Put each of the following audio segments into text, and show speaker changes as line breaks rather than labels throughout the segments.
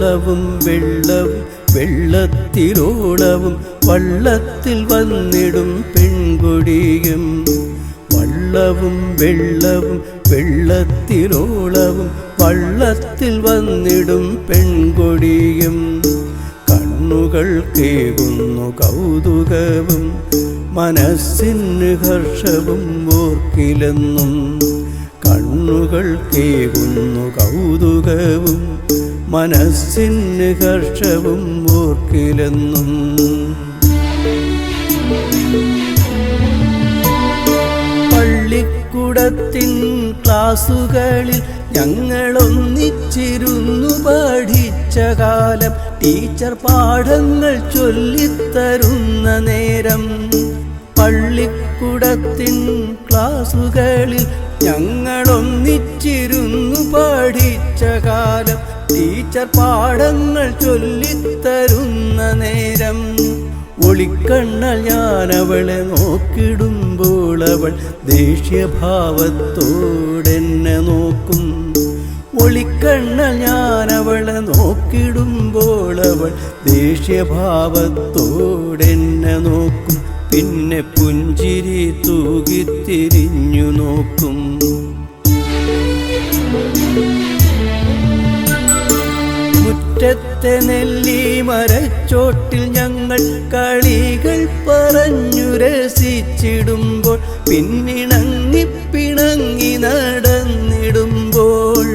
വള്ളവും വെള്ളവും വെള്ളത്തിലോളവും വള്ളത്തിൽ വന്നിടും പെൺകുടിയും. വള്ളവും വെള്ളവും വെള്ളത്തിലോളവും വള്ളത്തിൽ വന്നിടും പെൺകുടിയും. കണ്ണുകൾ കേകുന്നു കൗതുകവും മനസ്സിന് ഹർഷവും ഓർക്കിലെന്നും കണ്ണുകൾ കേകുന്നു കൗതുകവും മനസ്സിന് ഹർഷവും ഓർക്കിലെന്നും പള്ളിക്കുടത്തിൻ ക്ലാസുകളിൽ ഞങ്ങളൊന്നിച്ചിരുന്നു പഠിച്ച കാലം. ടീച്ചർ പാഠങ്ങൾ ചൊല്ലിത്തരുന്ന നേരം. പള്ളിക്കുടത്തിൻ ക്ലാസുകളിൽ ഞങ്ങളൊന്നിച്ചിരുന്നു പഠിച്ച കാലം. ടീച്ചർ പാഠങ്ങൾ ചൊല്ലിത്തരുന്ന നേരം ഒളിക്കണ്ണൽ ഞാൻ അവളെ നോക്കിടുമ്പോൾ അവൾ ദേഷ്യഭാവത്തോടെന്നെ നോക്കും. ഒളിക്കണ്ണൽ ഞാൻ അവളെ നോക്കിടുമ്പോൾ അവൾ ദേഷ്യഭാവത്തോടെന്നെ നോക്കും. പിന്നെ പുഞ്ചിരി തൂകിത്തിരിഞ്ഞു നോക്കും. മുറ്റത്തെ നെല്ലി മരച്ചോട്ടിൽ ഞങ്ങൾ കളികൾ പറഞ്ഞു രസിച്ചിടുമ്പോൾ പിന്നിണങ്ങി പിണങ്ങി നടന്നിടുമ്പോൾ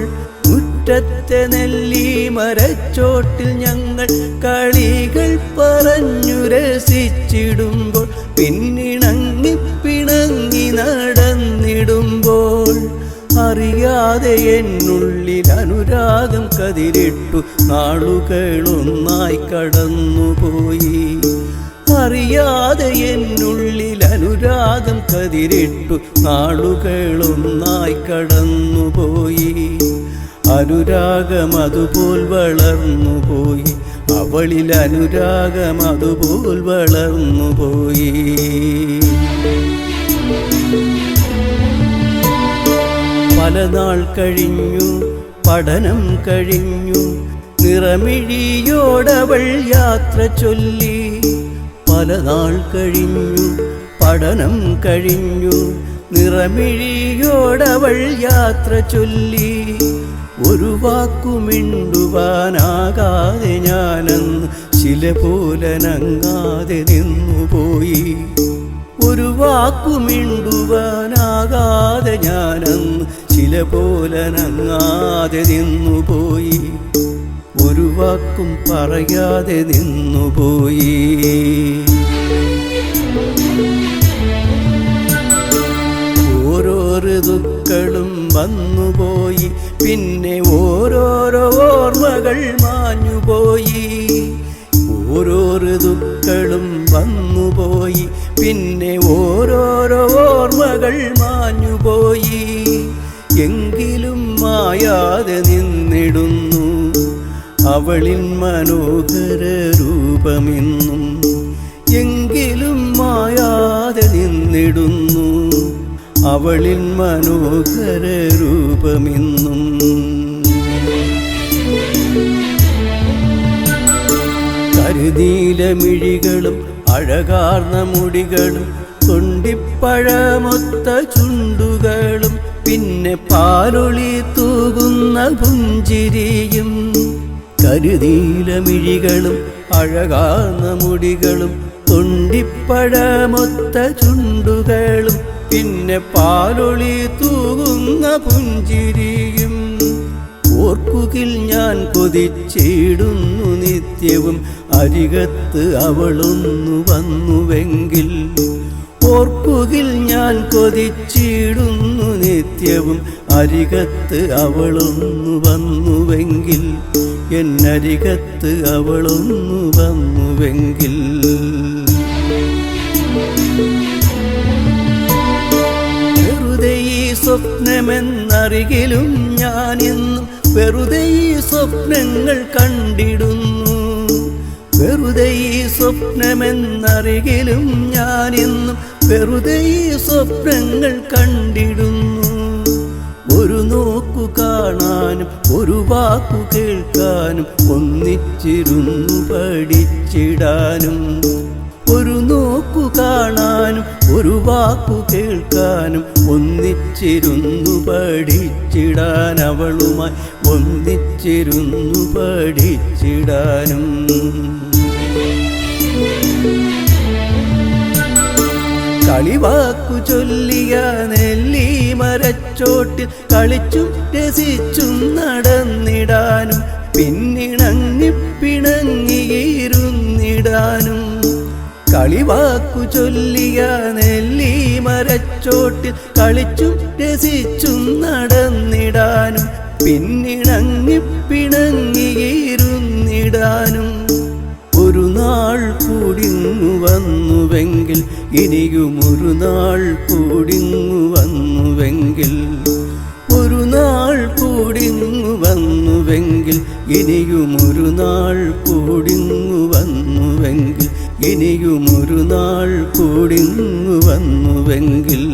മുറ്റത്തെ നെല്ലി മരച്ചോട്ടിൽ ഞങ്ങൾ കളികൾ പറഞ്ഞു രസിച്ചിടുമ്പോൾ പിന്നിണങ്ങി പിണങ്ങി നടന്നിടുമ്പോൾ അറിയാതെ എന്നുള്ളിൽ അനുരാഗം കതിരിട്ടു നാളുകളൊന്നായി കടന്നുപോയി. അറിയാതെ എന്നുള്ളിൽ അനുരാഗം കതിരിട്ടു നാളുകളൊന്നായി കടന്നുപോയി. അനുരാഗം അതുപോൽ വളർന്നുപോയി. അവളിൽ അനുരാഗം അതുപോൽ വളർന്നുപോയി. പല നാൾ കഴിഞ്ഞു പഠനം കഴിഞ്ഞു. നിറമിഴിയോടവൾ യാത്ര ചൊല്ലി. പല നാൾ കഴിഞ്ഞു പഠനം കഴിഞ്ഞു. നിറമിഴിയോടവൾ യാത്ര ചൊല്ലി. ഒരു വാക്കുമിണ്ടുവാനാകാതെ ഞാനെന്ന് ചില പോലനങ്ങാതെ നിന്നുപോയി. ഒരു വാക്കുമിണ്ടുവാനാകാതെ ഞാനന്ന് ചില പോലനങ്ങാതെ നിന്നുപോയി. ഒരു വാക്കും പറയാതെ നിന്നുപോയി. ഓരോ ഋതുക്കളും വന്നുപോയി. പിന്നെ ഓരോരോ ഓർമ്മകൾ മാഞ്ഞുപോയി. ഓരോ ഋതുക്കളും വന്നുപോയി. പിന്നെ ഓരോരോ ഓർമ്മകൾ മാഞ്ഞുപോയി. എങ്കിലും മായാതെ നിന്നിടുന്നു. അവളിൻ മനോഹര രൂപമെന്നും എങ്കിലും മായാതെ നിന്നിടുന്നു. അവളിൻ മനോഹര രൂപമെന്നും കരുനീലമിഴികളും അഴകാർന്ന മുടികളും തൊണ്ടിപ്പഴമൊത്ത ചുണ്ടുകളും പിന്നെ പാലൊളി തൂകുന്ന പുഞ്ചിരിയും. കരുനീലമിഴികളും അഴകാർന്ന മുടികളും തൊണ്ടിപ്പഴമൊത്ത ചുണ്ടുകളും പിന്നെ പാലൊളി തൂകുന്ന പുഞ്ചിരിയും. ഓർക്കുകിൽ ഞാൻ കൊതിച്ചിടുന്നു നിത്യവും. അരികത്ത് അവളൊന്നു വന്നുവെങ്കിൽ ഓർക്കുകിൽ ഞാൻ കൊതിച്ചിടുന്നു നിത്യവും. അരികത്ത് അവളൊന്നു വന്നുവെങ്കിൽ എന്നരികത്ത് അവളൊന്നു വന്നുവെങ്കിൽ. വെറുതെ ഈ സ്വപ്നമെന്നറികിലും ഞാനെന്നും വെറുതെ ഈ സ്വപ്നങ്ങൾ കണ്ടിടുന്നു. വെറുതെ ഈ സ്വപ്നമെന്നറികിലും ഞാനെന്നും വെറുതെ ഈ സ്വപ്നങ്ങൾ കണ്ടിടുന്നു. ഒരു നോക്കു കാണാനും ഒരു വാക്കു കേൾക്കാനും ഒന്നിച്ചിരുന്നു പഠിച്ചിടാനും. ഒരു നോക്കു കാണാനും ഒരു വാക്കു കേൾക്കാനും ഒന്നിച്ചിരുന്നു പഠിച്ചിടാൻ അവളുമായി ഒന്നിച്ചിരുന്നു പഠിച്ചിടാനും. കളിവാക്കു ചൊല്ലിയ നെല്ലി മരച്ചോട്ടിൽ കളിച്ചും രസിച്ചും നടന്നിടാനും പിന്നിണങ്ങി പിണങ്ങിയിരുന്നിടാനും കളിവാക്കു ചൊല്ലിയ നെല്ലി മരച്ചോട്ടിൽ കളിച്ചും രസിച്ചും നടന്നിടാനും പിന്നിണങ്ങി പിണങ്ങിയിരുന്നിടാനും നാൾ കൂടിങ്ങു വന്നുവെങ്കിൽ ഇനിയും ഒരു നാൾ കൂടിങ്ങു വന്നുവെങ്കിൽ ഒരു നാൾ കൂടിങ്ങു വന്നുവെങ്കിൽ ഇനിയും ഒരു നാൾ കൂടിങ്ങു വന്നുവെങ്കിൽ ഇനിയും ഒരു നാൾ കൂടിങ്ങു വന്നുവെങ്കിൽ.